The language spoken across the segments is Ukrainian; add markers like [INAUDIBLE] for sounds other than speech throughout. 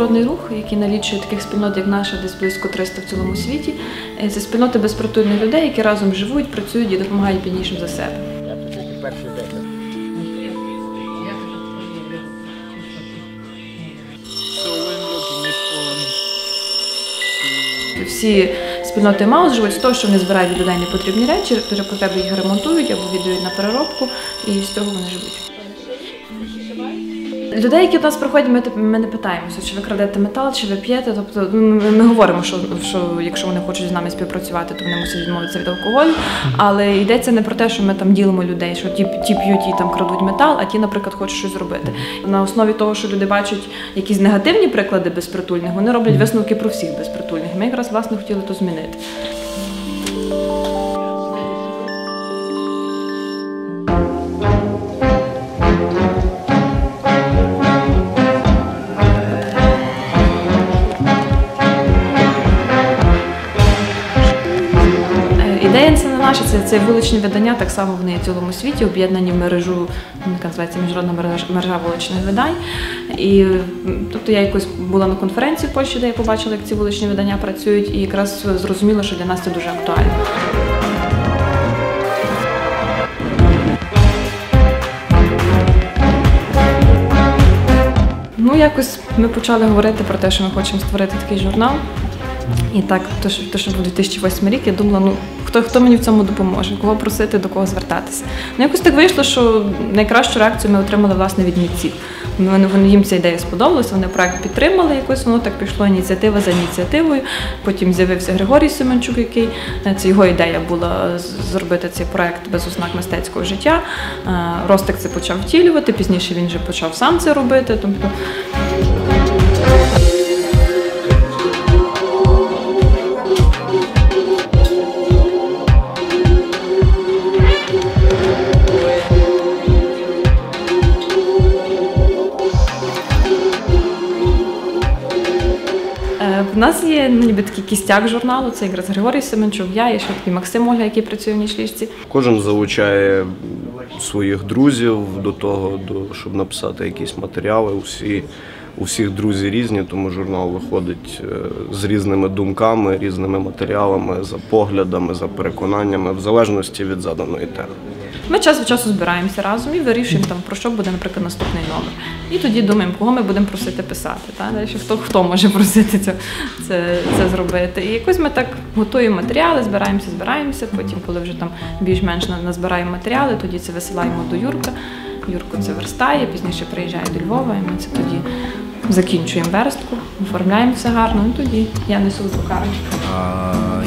міжнародний рух, який налічує таких спільнот, як наша, десь близько 300 в цілому світі. Е, Це спільноти безпритульних людей, які разом живуть, працюють і допомагають біднішим за себе. Всі спільноти Маус живуть з того, що вони збирають від людей непотрібні речі, при потребі їх ремонтують або віддають на переробку, і з цього вони живуть. Людей, які до нас приходять, ми, ми не питаємося, чи ви крадете метал, чи ви п'єте. Тобто ну, ми, ми говоримо, що, що якщо вони хочуть з нами співпрацювати, то вони мусять відмовитися від алкоголю. Але йдеться не про те, що ми там ділимо людей, що ті, ті п'ють і там крадуть метал, а ті, наприклад, хочуть щось зробити. На основі того, що люди бачать якісь негативні приклади безпритульних, вони роблять висновки про всіх безпритульних. Ми якраз власне хотіли то змінити. Це, це вуличні видання, так само вони є в цілому світі, об'єднані в мережу, ну, яка називається Міжнародна мережа, мережа вуличних видань. І тобто я якось була на конференції в Польщі, де я побачила, як ці вуличні видання працюють, і якраз зрозуміла, що для нас це дуже актуально. Ну, якось ми почали говорити про те, що ми хочемо створити такий журнал. І так, то, що, то, що був 2008 рік, я думала, ну хто, хто мені в цьому допоможе, кого просити, до кого звертатися. Ну, якось так вийшло, що найкращу реакцію ми отримали власне від митців. Вони, вони їм ця ідея сподобалася, вони проект підтримали, якось воно так пішло ініціатива за ініціативою. Потім з'явився Григорій Семенчук, який е, це його ідея була зробити цей проект без ознак мистецького життя. Е, Ростик це почав втілювати, пізніше він вже почав сам це робити. Тобто ніби такий кістяк журналу, це якраз Григорій Семенчук, я і ще такий Максим Оля, який працює в нічліжці. Кожен залучає своїх друзів до того, до, щоб написати якісь матеріали. Усі, у всіх друзі різні, тому журнал виходить е, з різними думками, різними матеріалами, за поглядами, за переконаннями, в залежності від заданої теми. Ми час від часу збираємося разом і вирішуємо там про що буде, наприклад, наступний номер. І тоді думаємо, кого ми будемо просити писати. Та? Далі хто хто може просити це, це, це зробити. І якось ми так готуємо матеріали, збираємося, збираємося. Потім, коли вже там більш-менш на- назбираємо матеріали, тоді це висилаємо до Юрка. Юрко це верстає, пізніше приїжджає до Львова, і ми це тоді закінчуємо верстку, оформляємо все гарно, і тоді я несу в.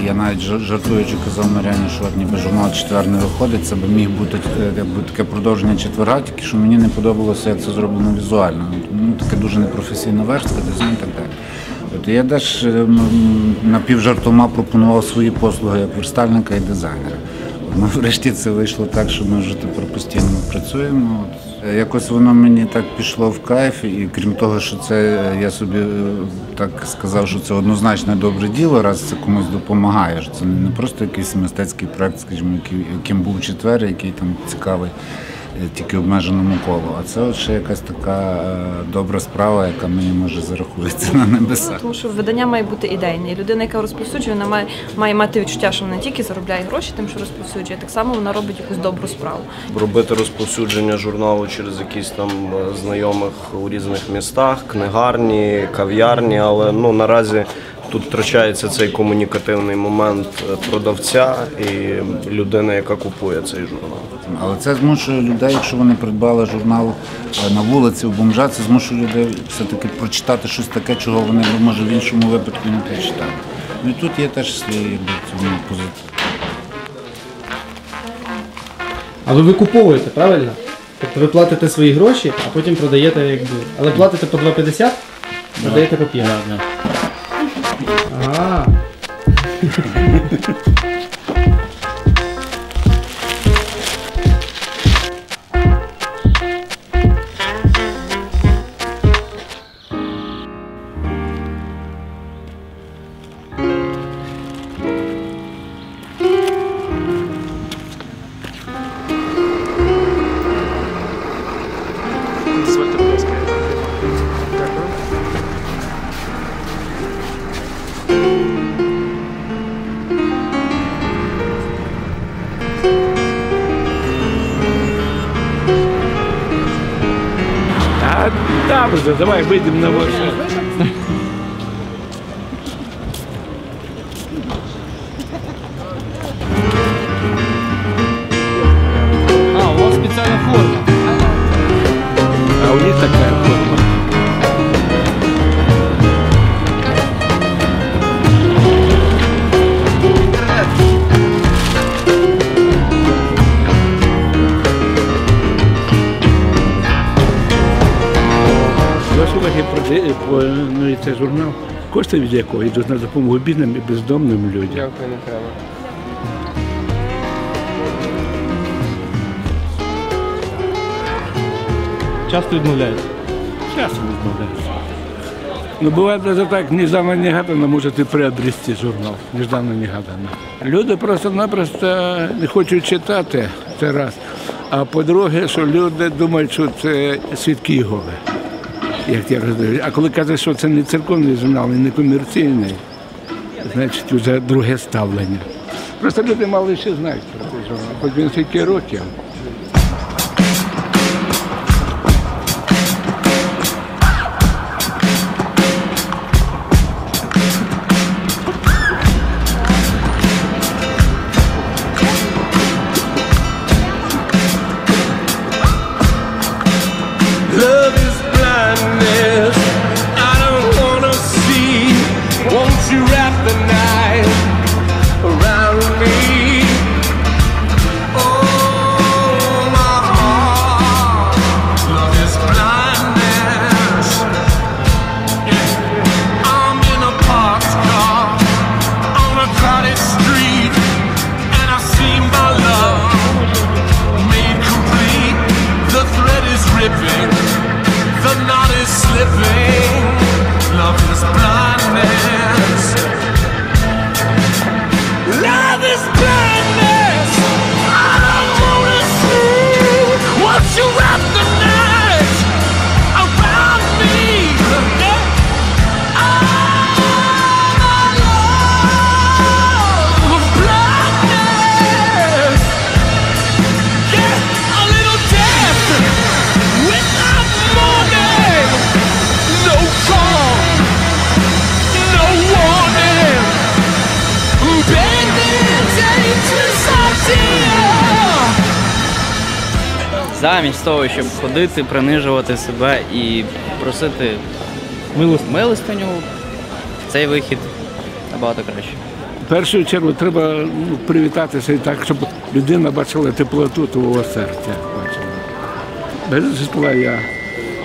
Я навіть жар- жартуючи казав Мар'яні, що от ніби журнал четвер не виходить, це би міг бути е, якби таке продовження четверга, тільки що мені не подобалося, як це зроблено візуально. Ну, таке дуже непрофесійна верстка, дизайн і так далі. От я теж е, напівжартома пропонував свої послуги як верстальника і дизайнера. Ну, врешті це вийшло так, що ми вже тепер постійно працюємо. От. Е, Якось воно мені так пішло в кайф, і крім того, що це е, я собі е, так сказав, що це однозначно добре діло, раз це комусь допомагає. що Це не просто якийсь мистецький проект, скажімо, яким був четвер, який там цікавий тільки обмеженому колу. А це от ще якась така е, добра справа, яка мені може зарахується на небесах. Тому що видання має бути ідейне. І людина, яка розповсюджує, вона має, має мати відчуття, що вона не тільки заробляє гроші тим, що розповсюджує, так само вона робить якусь добру справу. робити розповсюдження журналу через якісь там е, знайомих у різних містах, книгарні, кав'ярні, але ну наразі тут втрачається цей комунікативний момент продавця і людини, яка купує цей журнал. Але це змушує людей, якщо вони придбали журнал е, на вулиці у бомжа, це змушує людей все-таки прочитати щось таке, чого вони б, може в іншому випадку не прочитали. Ну і тут є теж свої якби, цьому позиції. А ви викуповуєте, правильно? Тобто ви платите свої гроші, а потім продаєте якби. Але платите по 2,50, продаєте по 5. 아. [LAUGHS] Вже, давай выйдем на машину. Планується журнал, кошти від якого йдуть на допомогу бідним і бездомним людям. Дякую, не треба. Часто відмовляють. Часто відмовляюся. Ну, буває даже так, нежданно негадано можете приобрести журнал. Нежданно негадано. Люди просто-напросто не хочуть читати, це раз. А по-друге, що люди думають, що це свідки Єгови. Як я розумію. А коли кажуть, що це не церковний журнал і не комерційний, значить вже друге ставлення. Просто люди мало ще знають про цей журнал, хоч він скільки років. Замість того, щоб ходити, принижувати себе і просити милостиню, цей вихід набагато краще. В першу чергу треба ну, привітатися і так, щоб людина бачила теплоту твого серця. Без житла я.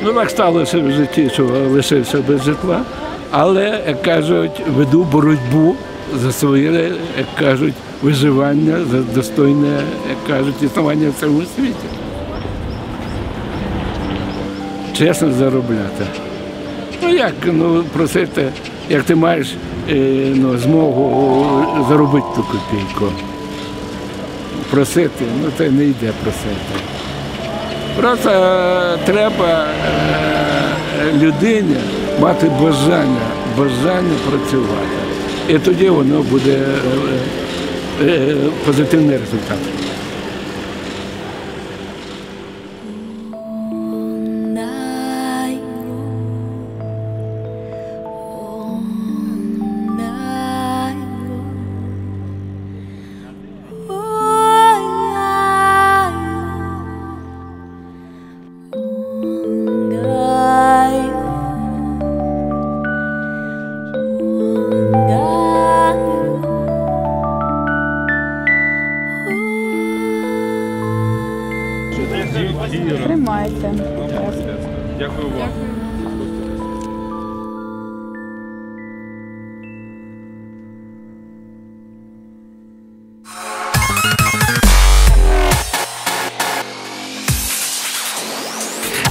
Ну так сталося в житті, що лишився без житла. Але, як кажуть, веду боротьбу за своє, як кажуть, виживання, за достойне, як кажуть, існування в цьому світі. Чесно заробляти. Ну як ну, просити, як ти маєш е, ну, змогу заробити ту копійку. Просити, ну це не йде просити. Просто е, треба е, людині мати бажання, бажання працювати. І тоді воно буде е, е, позитивний результат. Тримайте. Дякую вам.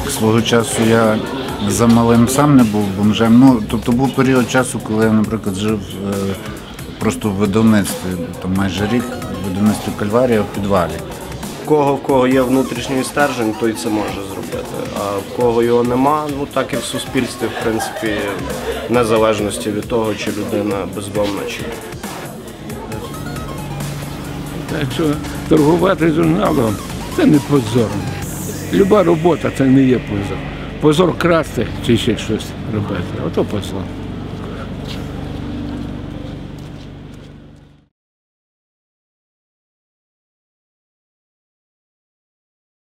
Свого часу я за малим сам не був бомжем. Ну, тобто був період часу, коли я, наприклад, жив е, просто в видавництві, там майже рік, в видавництві Кальварія в підвалі. Кого в кого є внутрішній стержень, той це може зробити. А в кого його нема, ну так і в суспільстві, в принципі, в незалежності від того, чи людина бездомна, чи ні. Так що торгувати журналом це не позор. Люба робота це не є позор. позор красти чи ще щось робити. Ото позор.